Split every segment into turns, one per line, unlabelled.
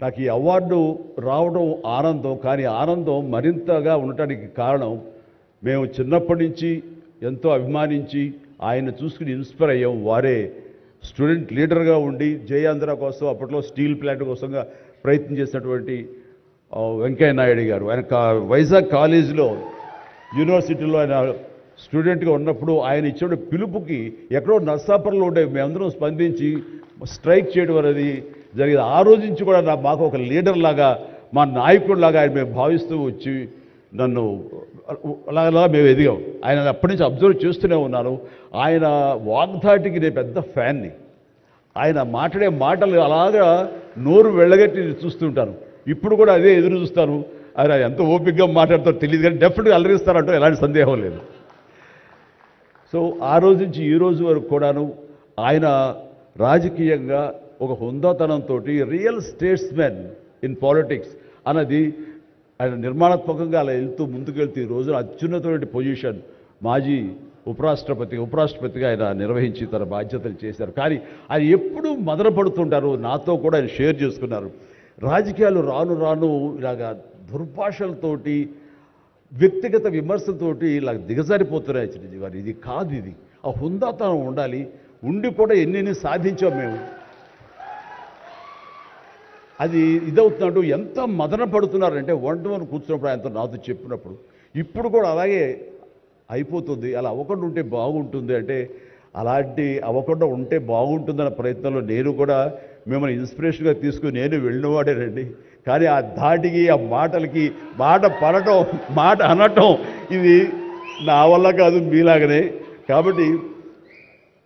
నాకు ఈ అవార్డు రావడం ఆనందం కానీ ఆనందం మరింతగా ఉండటానికి కారణం మేము చిన్నప్పటి నుంచి ఎంతో అభిమానించి ఆయన చూసుకుని ఇన్స్పైర్ అయ్యాం. వారే స్టూడెంట్ లీడర్గా ఉండి జయాంధ్ర కోసం అప్పట్లో స్టీల్ ప్లాంట్ కోసంగా ప్రయత్నం చేసినటువంటి వెంకయ్య నాయుడు గారు. ఆయన వైజాగ్ కాలేజీలో యూనివర్సిటీలో ఆయన స్టూడెంట్గా ఉన్నప్పుడు ఆయన ఇచ్చిన పిలుపుకి ఎక్కడో నర్సాపురంలో ఉండే మేమందరం స్పందించి స్ట్రైక్ చేయడం అనేది జరిగేది ఆ రోజు నుంచి కూడా నా మాకు ఒక లీడర్ లాగా మా నాయకుడిలాగా ఆయన మేము భావిస్తూ వచ్చి నన్ను అలాగలా మేము ఎదిగాం. ఆయన అప్పటి నుంచి అబ్జర్వ్ చేస్తూనే ఉన్నాను. ఆయన వాగ్ధాటికి నేను పెద్ద ఫ్యాన్ని. ఆయన మాట్లాడే మాటలు అలాగా నోరు వెళ్ళగట్టి చూస్తుంటాను ఇప్పుడు కూడా అదే ఎదురు చూస్తాను. ఆయన ఎంత ఓపికగా మాట్లాడతారో తెలియదు కానీ డెఫినెట్గా అలరిస్తారంటూ ఎలాంటి సందేహం లేదు. సో ఆ రోజు నుంచి ఈ రోజు వరకు కూడాను ఆయన రాజకీయంగా ఒక హుందాతనంతో రియల్ స్టేట్స్మెన్ ఇన్ పాలిటిక్స్ అన్నది ఆయన నిర్మాణాత్మకంగా అలా వెళ్తూ ముందుకెళ్తూ ఈ రోజున అత్యున్నతమైన పొజిషన్ మాజీ ఉపరాష్ట్రపతి ఉపరాష్ట్రపతిగా ఆయన నిర్వహించి తన బాధ్యతలు చేశారు. కానీ ఆయన ఎప్పుడూ మదనపడుతుంటారు. నాతో కూడా ఆయన షేర్ చేసుకున్నారు. రాజకీయాలు రాను రాను ఇలాగా దుర్భాషలతోటి వ్యక్తిగత విమర్శలతోటి ఇలా దిగజారిపోతున్నాయి చిరంజీవి గారు. ఇది కాదు ఇది. ఆ హుందాతనం ఉండాలి. ఉండి కూడా ఎన్ని సాధించాం మేము? అది ఇదవుతున్నాడు. ఎంత మదన పడుతున్నారంటే వంట వన్ కూర్చున్నప్పుడు ఆయనతో నాతో చెప్పినప్పుడు. ఇప్పుడు కూడా అలాగే అయిపోతుంది. అలా అవ్వకుండా ఉంటే బాగుంటుంది అంటే అలాంటి అవ్వకుండా ఉంటే బాగుంటుందన్న ప్రయత్నంలో నేను కూడా మిమ్మల్ని ఇన్స్పిరేషన్గా తీసుకుని నేను వెళ్ళినవాడేనండి కానీ ఆ ధాటికి ఆ మాటలకి మాట పడటం మాట అనటం ఇది నా వల్ల కాదు మీలాగనే. కాబట్టి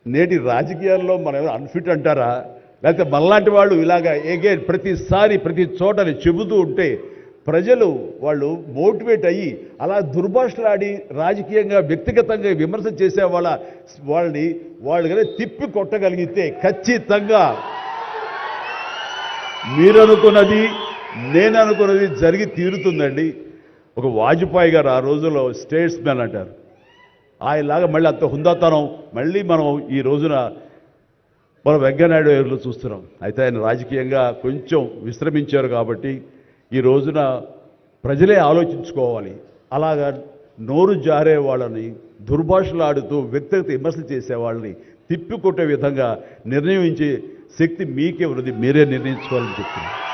నేటి రాజకీయాల్లో మనం అన్ఫిట్ అంటారా? లేకపోతే మళ్ళాంటి వాళ్ళు ఇలాగా ఏగే ప్రతిసారి ప్రతి చోటని చెబుతూ ఉంటే ప్రజలు వాళ్ళు మోటివేట్ అయ్యి అలా దుర్భాషలాడి రాజకీయంగా వ్యక్తిగతంగా విమర్శ చేసే వాళ్ళ వాళ్ళని వాళ్ళు కనుక తిప్పి కొట్టగలిగితే ఖచ్చితంగా మీరు అనుకున్నది నేను అనుకున్నది జరిగి తీరుతుందండి. ఒక వాజ్పేయి గారు ఆ రోజుల్లో స్టేట్స్ అంటారు. ఆయనలాగా మళ్ళీ అంత హుందాతనం మళ్ళీ మనం ఈ రోజున మనం వెంకయ్యనాయుడు గారిలో చూస్తున్నాం. అయితే ఆయన రాజకీయంగా కొంచెం విశ్రమించారు కాబట్టి ఈ రోజున ప్రజలే ఆలోచించుకోవాలి. అలాగా నోరు జారే వాళ్ళని దుర్భాషలాడుతూ వ్యక్తిగత విమర్శలు చేసే వాళ్ళని తిప్పికొట్టే విధంగా నిర్ణయించే శక్తి మీకే ఉన్నది. మీరే నిర్ణయించుకోవాలని చెప్తున్నాను.